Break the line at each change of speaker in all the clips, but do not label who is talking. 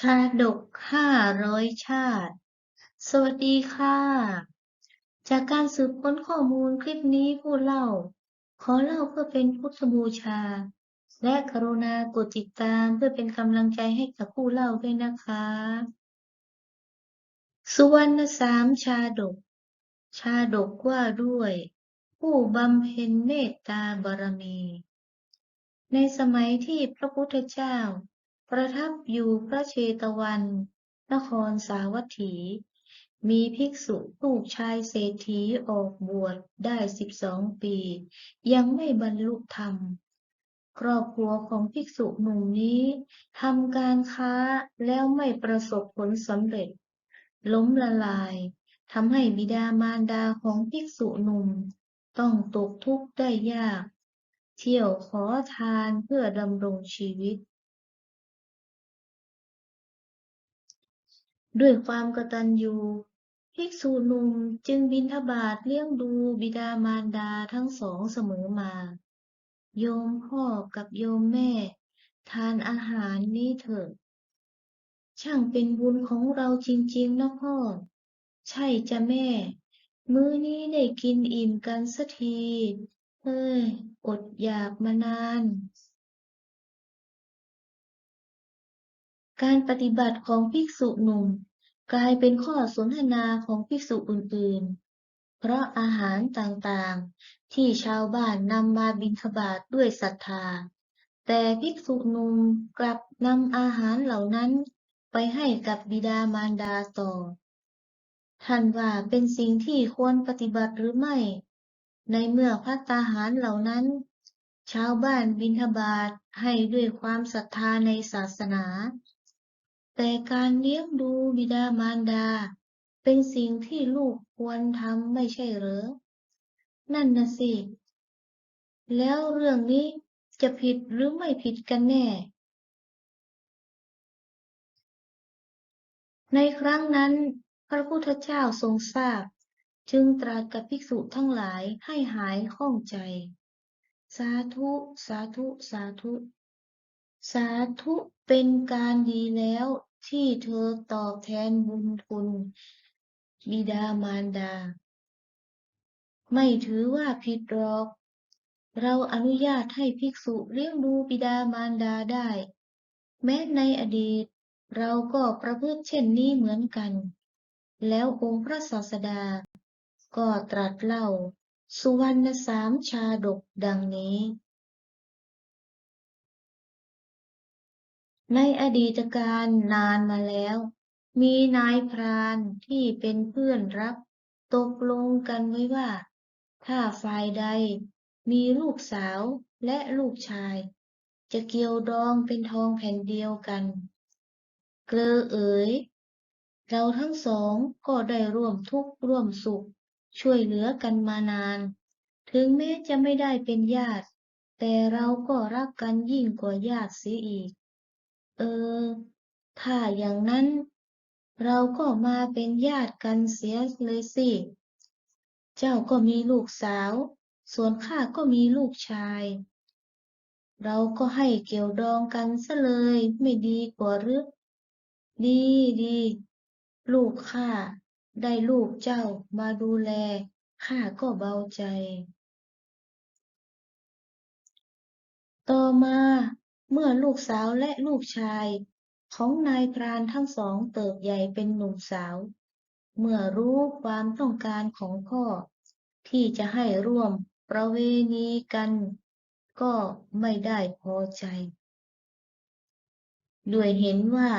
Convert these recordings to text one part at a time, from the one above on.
ชาดกห้าร้อยชาติ สวัสดีค่ะ จากการสืบค้นข้อมูลคลิปนี้ผู้เล่า ขอเล่าเพื่อเป็นพุทธบูชา และกรุณากดติดตามเพื่อเป็นกำลังใจให้กับผู้เล่าด้วยนะคะ สุวรรณสามชาดก ชาดกว่าด้วย ผู้บำเพ็ญเมตตาบารมี ในสมัยที่พระพุทธเจ้า ประทับอยู่พระเชตวัน นครสาวัตถี มีภิกษุลูกชายเศรษฐีออกบวชได้สิบสองปี ยังไม่บรรลุธรรม ครอบครัวของภิกษุหนุ่มนี้ทำการค้าแล้วไม่ประสบผลสำเร็จ ล้มละลายทำให้บิดามารดาของภิกษุหนุ่ม ต้องตกทุกข์ได้ยาก เที่ยวขอทานเพื่อดำรงชีวิต ด้วยความกตัญญูภิกษุหนุ่มจึงบิณฑบาตเลี้ยงดูบิดามารดาทั้งสองเสมอมา โยมพ่อกับโยมแม่ ทานอาหารนี้เถิด ช่างเป็นบุญของเราจริงๆนะพ่อ ใช่จ้ะแม่ มื้อนี้ได้กินอิ่มกันสักที เอ้ย อดอยากมานาน การปฏิบัติของภิกษุหนุ่ม กลายเป็นข้อสนทนาของภิกษุอื่นๆ เพราะอาหารต่างๆ ที่ชาวบ้านนำมาบิณฑบาตด้วยศรัทธา แต่ภิกษุหนุ่มกลับนำอาหารเหล่านั้นไปให้กับบิดามารดาต่อ ท่านว่าเป็นสิ่งที่ควรปฏิบัติหรือไม่ ในเมื่อภัตตาหารเหล่านั้น ชาวบ้านบิณฑบาตให้ด้วยความศรัทธาในศาสนา แต่การเลี้ยงดูบิดามารดา เป็นสิ่งที่ลูกควรทำไม่ใช่เหรอนั่นนะสิ แล้วเรื่องนี้จะผิดหรือไม่ผิดกันแน่ ในครั้งนั้น พระพุทธเจ้าทรงทราบ จึงตรัสกับภิกษุทั้งหลายให้หายข้องใจ สาธุ สาธุ สาธุ สาธุเป็นการดีแล้วที่เธอตอบแทนบุญคุณบิดามารดา ไม่ถือว่าผิดหรอก เราอนุญาตให้ภิกษุเลี้ยงดูบิดามารดาได้ แม้ในอดีต เราก็ประพฤติเช่นนี้เหมือนกัน แล้วองค์พระศาสดา ก็ตรัสเล่า สุวรรณสามชาดกดังนี้ ในอดีตการนานมาแล้ว มีนายพรานที่เป็นเพื่อนรัก ตกลงกันไว้ว่า ถ้าฝ่ายใดมีลูกสาวและลูกชาย จะเกี่ยวดองเป็นทองแผ่นเดียวกัน เกลอเอ๋ย เราทั้งสองก็ได้ร่วมทุกข์ร่วมสุข ช่วยเหลือกันมานาน ถึงแม้จะไม่ได้เป็นญาติ แต่เราก็รักกันยิ่งกว่าญาติเสียอีก เออ ถ้าอย่างนั้น เราก็มาเป็นญาติกันเสียเลยสิ เจ้าก็มีลูกสาว ส่วนข้าก็มีลูกชาย เราก็ให้เกี่ยวดองกันซะเลยไม่ดีกว่าหรือดีดี ลูกข้าได้ลูกเจ้ามาดูแล ข้าก็เบาใจ ต่อมา เมื่อลูกสาวและลูกชาย ของนายพรานทั้งสองเติบใหญ่เป็นหนุ่มสาว เมื่อรู้ความต้องการของพ่อ ที่จะให้ร่วมประเวณีกัน ก็ไม่ได้พอใจ ด้วยเห็นว่า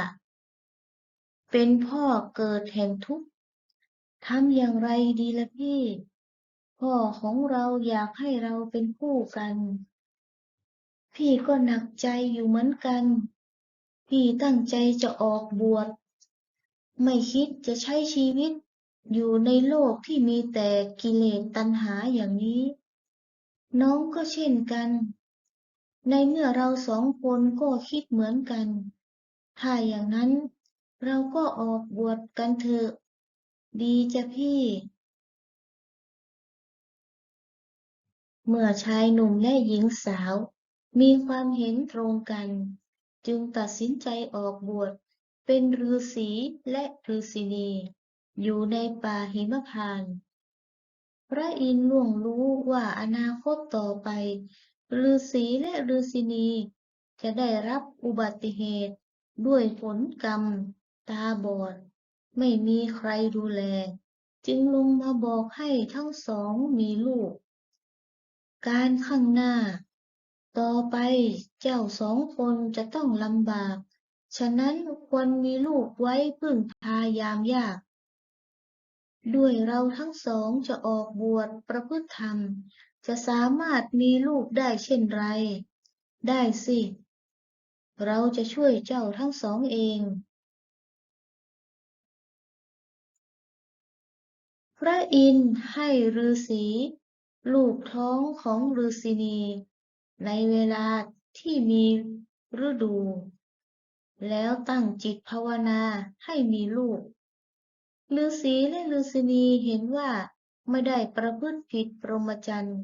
เป็นพ่อเกิดแห่งทุกข์ทำอย่างไรดีล่ะพี่ พ่อของเราอยากให้เราเป็นคู่กัน พี่ก็หนักใจอยู่เหมือนกัน พี่ตั้งใจจะออกบวช ไม่คิดจะใช้ชีวิตอยู่ในโลกที่มีแต่กิเลสตัณหาอย่างนี้ น้องก็เช่นกัน ในเมื่อเราสองคนก็คิดเหมือนกัน ถ้าอย่างนั้นเราก็ออกบวชกันเถอะ ดีจ้ะพี่ เมื่อชายหนุ่มและหญิงสาว มีความเห็นตรงกัน จึงตัดสินใจออกบวชเป็นฤาษีและฤาษีนีอยู่ในป่าหิมพานต์พระอินทร์ล่วงรู้ว่าอนาคตต่อไปฤาษีและฤาษีนีจะได้รับอุบัติเหตุ ด้วยผลกรรม ตาบอด ไม่มีใครดูแล จึงลงมาบอกให้ทั้งสองมีลูก การข้างหน้า ต่อไปเจ้าสองคนจะต้องลำบาก ฉะนั้นควรมีลูกไว้พึ่งพายามยาก ด้วยเราทั้งสองจะออกบวชประพฤติธรรม จะสามารถมีลูกได้เช่นไร ได้สิ เราจะช่วยเจ้าทั้งสองเอง พระอินทร์ให้ฤาษีลูกท้องของฤาษีนี ในเวลาที่มีฤดู แล้วตั้งจิตภาวนาให้มีลูกฤาษีและฤาษีนีเห็นว่าไม่ได้ประพฤติผิดพรหมจรรย์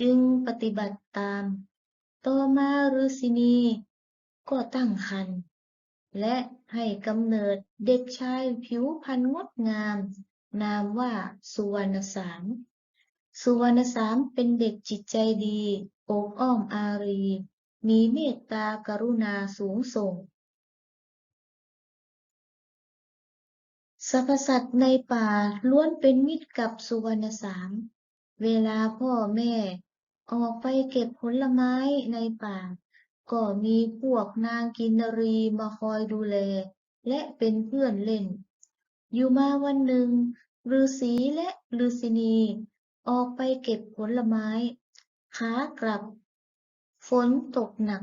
จึงปฏิบัติตาม ต่อมาฤาษีนีก็ตั้งครรภ์และให้กำเนิดเด็กชายผิวพรรณงดงาม นามว่าสุวรรณสาม สุวรรณสามเป็นเด็กจิตใจดีโอบอ้อมอารี มีเมตตากรุณาสูงส่ง สรรพสัตว์ในป่าล้วนเป็นมิตรกับสุวรรณสาม เวลาพ่อแม่ ออกไปเก็บผลไม้ในป่า ก็มีพวกนางกินนรีมาคอยดูแล และเป็นเพื่อนเล่น อยู่มาวันหนึ่งฤาษีและฤาษีนี ออกไปเก็บผลไม้ ขากลับ ฝนตกหนัก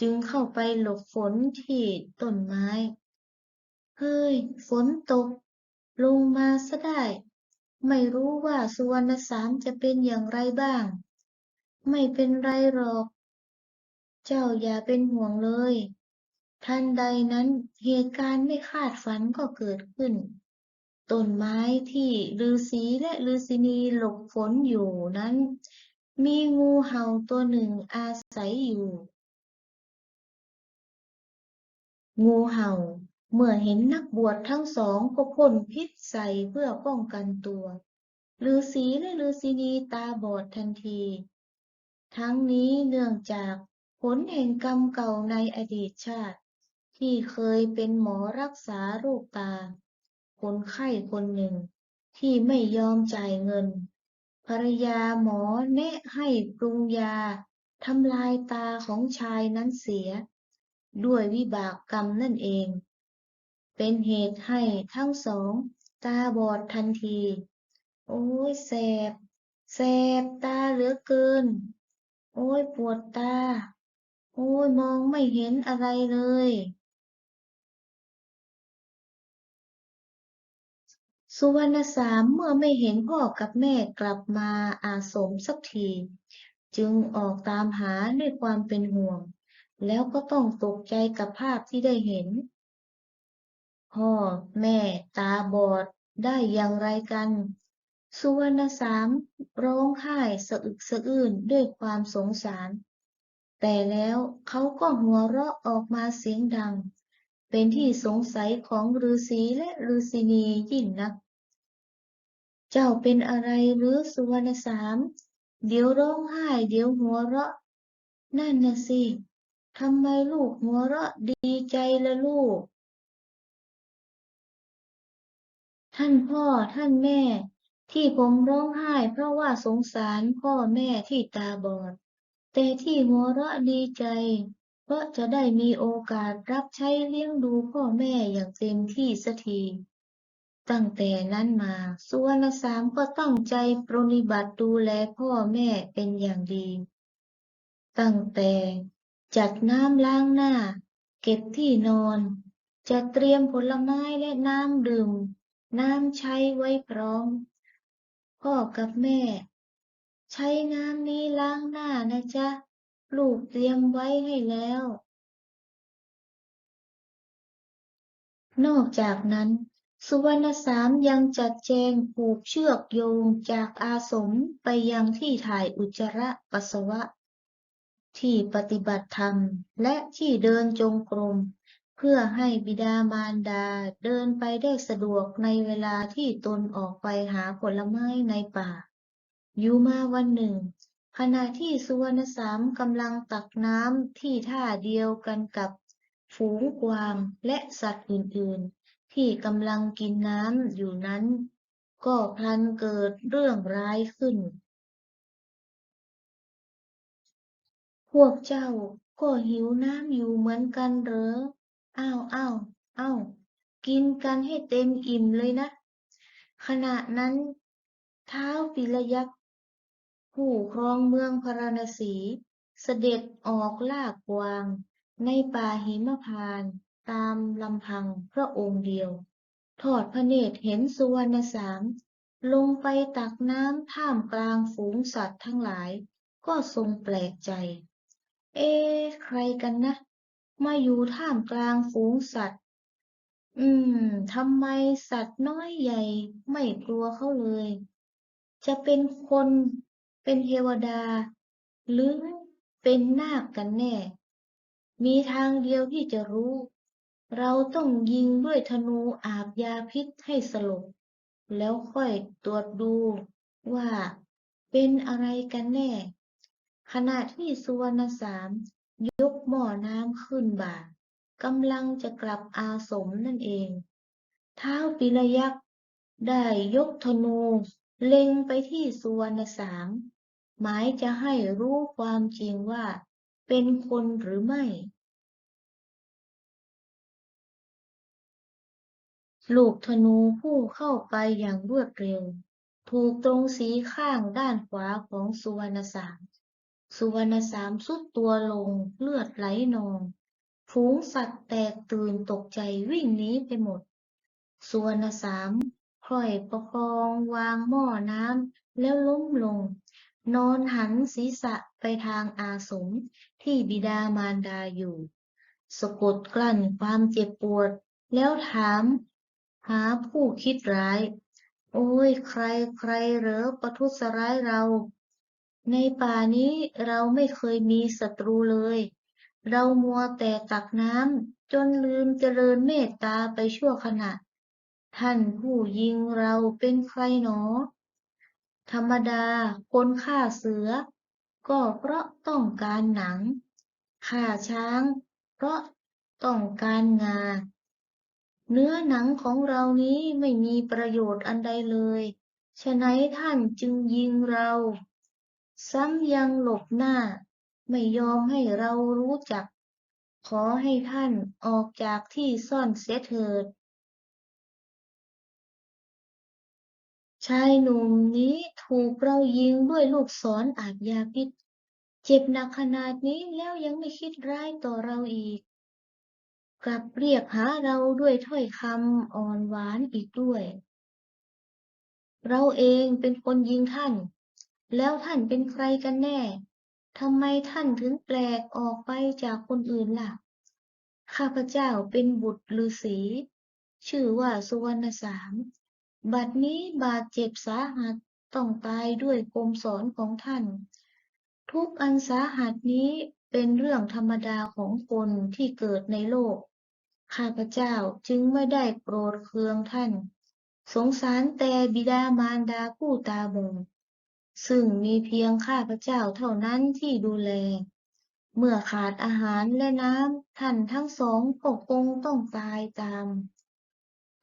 จึงเข้าไปหลบฝนที่ต้นไม้ เฮ้ย ฝนตก ลงมาซะได้ ไม่รู้ว่าสุวรรณสามจะเป็นอย่างไรบ้าง ไม่เป็นไรหรอก เจ้าอย่าเป็นห่วงเลย ทันใดนั้นเหตุการณ์ไม่คาดฝันก็เกิดขึ้น ต้นไม้ที่ฤาษีและฤาษีนีหลบฝนอยู่นั้น มีงูเห่าตัวหนึ่งอาศัยอยู่ งูเห่าเมื่อเห็นนักบวชทั้งสองก็พ่นพิษใส่เพื่อป้องกันตัวฤาษีและฤาษีนีตาบอดทันที ทั้งนี้เนื่องจากผลแห่งกรรมเก่าในอดีตชาติ ที่เคยเป็นหมอรักษาโรคตา คนไข้คนหนึ่งที่ไม่ยอมจ่ายเงิน ภรรยาหมอแนะให้ปรุงยาทำลายตาของชายนั้นเสีย ด้วยวิบากกรรมนั่นเอง เป็นเหตุให้ทั้งสอง ตาบอดทันที โอ้ยแสบ แสบตาเหลือเกิน โอ้ยปวดตา โอ้ยมองไม่เห็นอะไรเลย สุวรรณสามเมื่อไม่เห็นพ่อกับแม่กลับมาอาสมสักที จึงออกตามหาด้วยความเป็นห่วง แล้วก็ต้องตกใจกับภาพที่ได้เห็น พ่อแม่ตาบอดได้อย่างไรกัน สุวรรณสามร้องไห้สะอึกสะอื้นด้วยความสงสาร แต่แล้วเขาก็หัวเราะออกมาเสียงดังเป็นที่สงสัยของฤาษีและฤาษีนียิ่งนัก เจ้าเป็นอะไรหรือสุวรรณสาม เดี๋ยวร้องไห้ เดี๋ยวหัวเราะ นั่นน่ะสิทำไมลูกหัวเราะดีใจละลูก ท่านพ่อท่านแม่ ที่ผมร้องไห้เพราะว่าสงสารพ่อแม่ที่ตาบอด แต่ที่หัวเราะดีใจ เพราะจะได้มีโอกาสรับใช้เลี้ยงดูพ่อแม่อย่างเต็มที่สักที ตั้งแต่นั้นมา สุวรรณสามก็ตั้งใจปรนนิบัติดูแลพ่อแม่เป็นอย่างดี ตั้งแต่จัดน้ำล้างหน้า เก็บที่นอนจัดเตรียมผลไม้และน้ำดื่ม น้ำใช้ไว้พร้อม พ่อกับแม่ ใช้น้ำนี้ล้างหน้านะจ๊ะ ลูกเตรียมไว้ให้แล้ว นอกจากนั้น สุวรรณสามยังจัดแจงผูกเชือกโยงจากอาสมไปยังที่ถ่ายอุจจาระปัสสาวะ ที่ปฏิบัติธรรมและที่เดินจงกรม เพื่อให้บิดามารดาเดินไปได้สะดวกในเวลาที่ตนออกไปหาผลไม้ในป่า อยู่มาวันหนึ่ง ขณะที่สุวรรณสามกำลังตักน้ำที่ท่าเดียวกันกับฝูงกวางและสัตว์อื่นๆ ที่กำลังกินน้ำอยู่นั้น ก็พลันเกิดเรื่องร้ายขึ้น พวกเจ้าก็หิวน้ำอยู่เหมือนกันเหรอ อ้าวอ้าวอ้าวกินกันให้เต็มอิ่มเลยนะ ขณะนั้น เท้าปิลยักษ์ผู้ครองเมืองพาราณสี เสด็จออกล่ากวาง ในป่าหิมพานต์ ตามลำพังพระองค์เดียว ทอดพระเนตรเห็นสุวรรณสามลงไปตักน้ำท่ามกลางฝูงสัตว์ทั้งหลาย ก็ทรงแปลกใจ เอ๊ะใครกันนะ มาอยู่ท่ามกลางฝูงสัตว์ อืมทำไมสัตว์น้อยใหญ่ไม่กลัวเขาเลย จะเป็นคนเป็นเทวดา หรือเป็นนาคกันแน่ มีทางเดียวที่จะรู้ เราต้องยิงด้วยธนูอาบยาพิษให้สลบ แล้วค่อยตรวจดูว่าเป็นอะไรกันแน่ ขณะที่สุวรรณสามยกหม้อน้ำขึ้นบ่ากำลังจะกลับอาสมนั่นเอง เท้าปิลยักษ์ได้ยกธนูเล็งไปที่สุวรรณสามหมายจะให้รู้ความจริงว่าเป็นคนหรือไม่ ลูกธนูพุ่งเข้าไปอย่างรวดเร็ว ถูกตรงสีข้างด้านขวาของสุวรรณสาม สุวรรณสามสุดตัวลงเลือดไหลนอง ฝูงสัตว์แตกตื่นตกใจวิ่งหนีไปหมด สุวรรณสามคล่อยประคองวางหม้อน้ำแล้วล้มลง นอนหันศีรษะไปทางอาสมที่บิดามารดาอยู่ สะกดกลั้นความเจ็บปวด แล้วถาม หาผู้คิดร้าย โอ้ยใครใครเหรอประทุษร้ายเรา ในป่านี้เราไม่เคยมีศัตรูเลย เรามัวแต่ตักน้ำจนลืมเจริญเมตตาไปชั่วขณะ ท่านผู้ยิงเราเป็นใครหนอ ธรรมดาคนฆ่าเสือ ก็เพราะต้องการหนังฆ่าช้าง เพราะต้องการงา เนื้อหนังของเรานี้ไม่มีประโยชน์อันใดเลย ฉะนั้นท่านจึงยิงเรา ซ้ำยังหลบหน้า ไม่ยอมให้เรารู้จัก ขอให้ท่านออกจากที่ซ่อนเสียเถิด ชายหนุ่มนี้ถูกเรายิงด้วยลูกศรอาบยาพิษ เจ็บหนักขนาดนี้แล้วยังไม่คิดร้ายต่อเราอีก กลับเรียกหาเราด้วยถ้อยคำอ่อนหวานอีกด้วย เราเองเป็นคนยิงท่าน แล้วท่านเป็นใครกันแน่ทำไมท่านถึงแปลกออกไปจากคนอื่นล่ะ ข้าพเจ้าเป็นบุตรฤาษีชื่อว่าสุวรรณสาม บัดนี้บาดเจ็บสาหัสต้องตายด้วยคมสอนของท่าน ทุกอันสาหัสนี้เป็นเรื่องธรรมดาของคนที่เกิดในโลก ข้าพเจ้าจึงไม่ได้โกรธเคืองท่าน สงสารแต่บิดามารดาผู้ตาบอดซึ่งมีเพียงข้าพเจ้าเท่านั้นที่ดูแล เมื่อขาดอาหารและน้ำท่านทั้งสองก็คงต้องตายตาม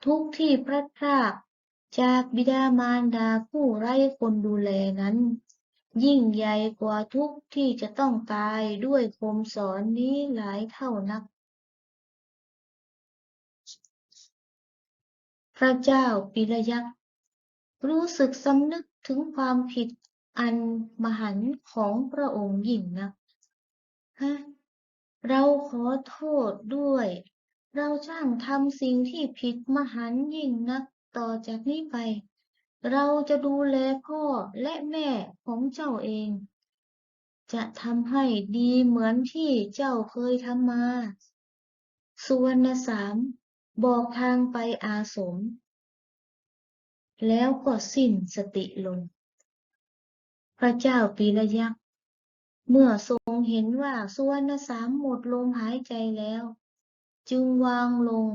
ทุกที่พลัดพรากจากบิดามารดาผู้ไร้คนดูแลนั้น ยิ่งใหญ่กว่าทุกที่จะต้องตายด้วยคมสอนนี้หลายเท่านัก พระเจ้าปิลยักษ์รู้สึกสำนึกถึงความผิดอันมหันต์ของพระองค์ยิ่งนักฮะเราขอโทษด้วย เราช่างทำสิ่งที่ผิดมหันต์ยิ่งนักต่อจากนี้ไป เราจะดูแลพ่อและแม่ของเจ้าเอง จะทำให้ดีเหมือนที่เจ้าเคยทำมา สุวรรณสาม บอกทางไปอาสม แล้วก็สิ้นสติลง พระเจ้าปีละยักษ์ เมื่อทรงเห็นว่าสุวรรณสามหมดลมหายใจแล้ว จึงวางลง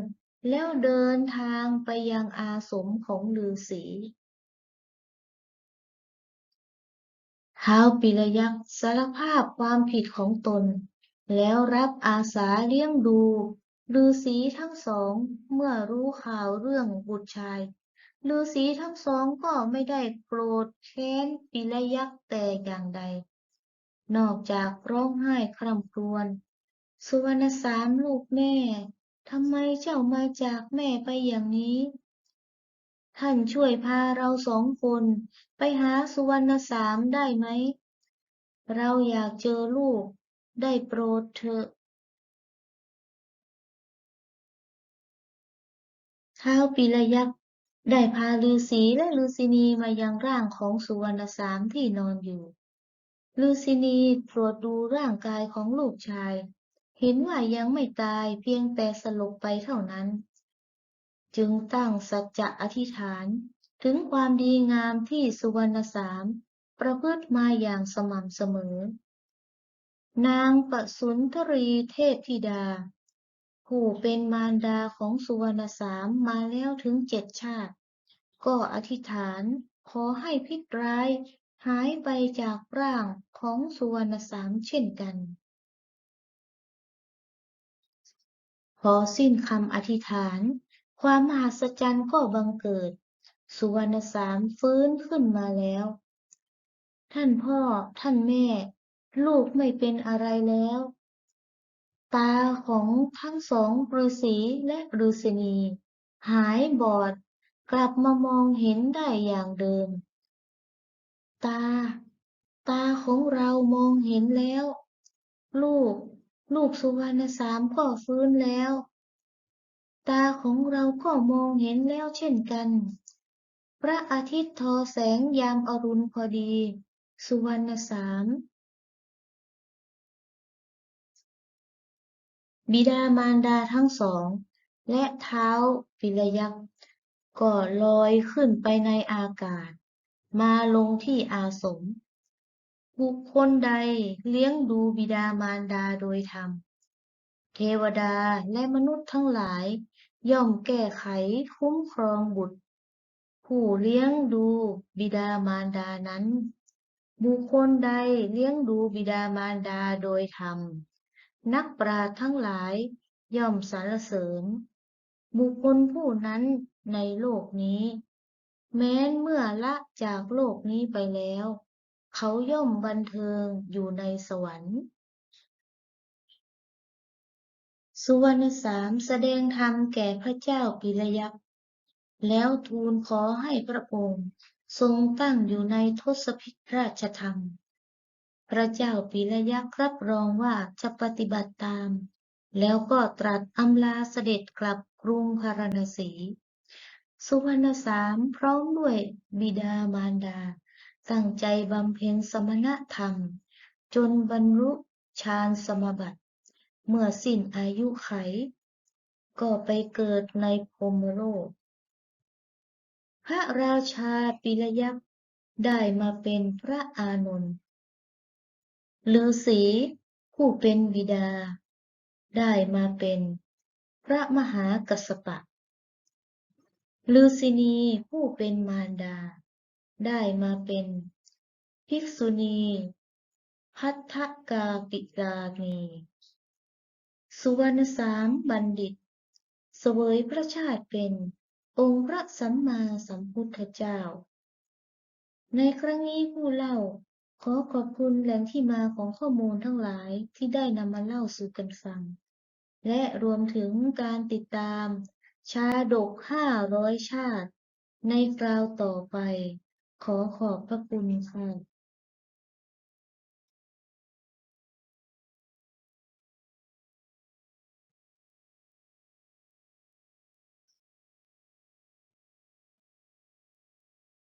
แล้วเดินทางไปยังอาสมของฤาษีท้าวปิรยักษ์สารภาพความผิดของตน แล้วรับอาสาเลี้ยงดู ฤาษีทั้งสองเมื่อรู้ข่าวเรื่องบุตรชายฤาษีทั้งสองก็ไม่ได้โกรธแค้นปิรยักษ์แต่อย่างใด นอกจากร้องไห้คร่ำครวญสุวรรณสามลูกแม่ทำไมเจ้ามาจากแม่ไปอย่างนี้ ท่านช่วยพาเราสองคนไปหาสุวรรณสามได้ไหม เราอยากเจอลูก ได้โปรดเถอะ ท้าวปิรยักษ์ได้พาฤาษีและฤาษีนีมายังร่างของสุวรรณสามที่นอนอยู่ฤาษีนีตรวจดูร่างกายของลูกชาย เห็นว่ายังไม่ตายเพียงแต่สลบไปเท่านั้น จึงตั้งสัจจะอธิษฐาน ถึงความดีงามที่สุวรรณสามประพฤติมาอย่างสม่ำเสมอ นางปสุนทรีเทพธิดา ผู้เป็นมารดาของสุวรรณสามมาแล้วถึงเจ็ดชาติ ก็อธิษฐานขอให้พิษร้ายหายไปจากร่างของสุวรรณสามเช่นกัน พอสิ้นคำอธิษฐาน ความมหัศจรรย์ก็บังเกิด สุวรรณสามฟื้นขึ้นมาแล้ว ท่านพ่อ ท่านแม่ ลูกไม่เป็นอะไรแล้ว ตาของทั้งสองฤาษีและฤาษีนีหายบอด กลับมามองเห็นได้อย่างเดิม ตา ตาของเรามองเห็นแล้ว ลูก ลูกสุวรรณสามก็ฟื้นแล้ว ตาของเราก็มองเห็นแล้วเช่นกัน พระอาทิตย์ทอแสงยามอรุณพอดี สุวรรณสาม บิดามารดาทั้งสอง และเท้าปิรยักษ์ก็ลอยขึ้นไปในอากาศ มาลงที่อาสม บุคคลใดเลี้ยงดูบิดามารดาโดยธรรม เทวดาและมนุษย์ทั้งหลาย ย่อมแก้ไขคุ้มครองบุตร ผู้เลี้ยงดูบิดามารดานั้น บุคคลใดเลี้ยงดูบิดามารดาโดยธรรม นักปราชญ์ทั้งหลายย่อมสรรเสริญ บุคคลผู้นั้นในโลกนี้ แม้นเมื่อละจากโลกนี้ไปแล้ว เขาย่อมบันเทิงอยู่ในสวรรค์ สุวรรณสามแสดงธรรมแก่พระเจ้าปิรยักษ์แล้วทูลขอให้พระองค์ทรงตั้งอยู่ในทศพิธราชธรรม พระเจ้าปิรยักษ์รับรองว่าจะปฏิบัติตาม แล้วก็ตรัสอำลาเสด็จกลับกรุงพาราณสี สุวรรณสามพร้อมด้วยบิดามารดา ตั้งใจบำเพ็ญสมณธรรม จนบรรลุฌานสมบัติ เมื่อสิ้นอายุไข ก็ไปเกิดในพรมโลก พระราชาปิรยักษ์ได้มาเป็นพระอานนท์ ฤาษีผู้เป็นบิดา ได้มาเป็นพระมหากัสสปะฤาษีนีผู้เป็นมารดา ได้มาเป็นภิกษุณี พัทธกาปิกานีสุวรรณสามบัณฑิต เสวยพระชาติเป็นองค์พระสัมมาสัมพุทธเจ้า ในครั้งนี้ผู้เล่า ขอขอบคุณแหล่งที่มาของข้อมูลทั้งหลายที่ได้นำมาเล่าสู่กันฟัง และรวมถึงการติดตาม ชาดกห้าร้อยชาติ ในคราวต่อไป ขอขอบพระคุณค่ะ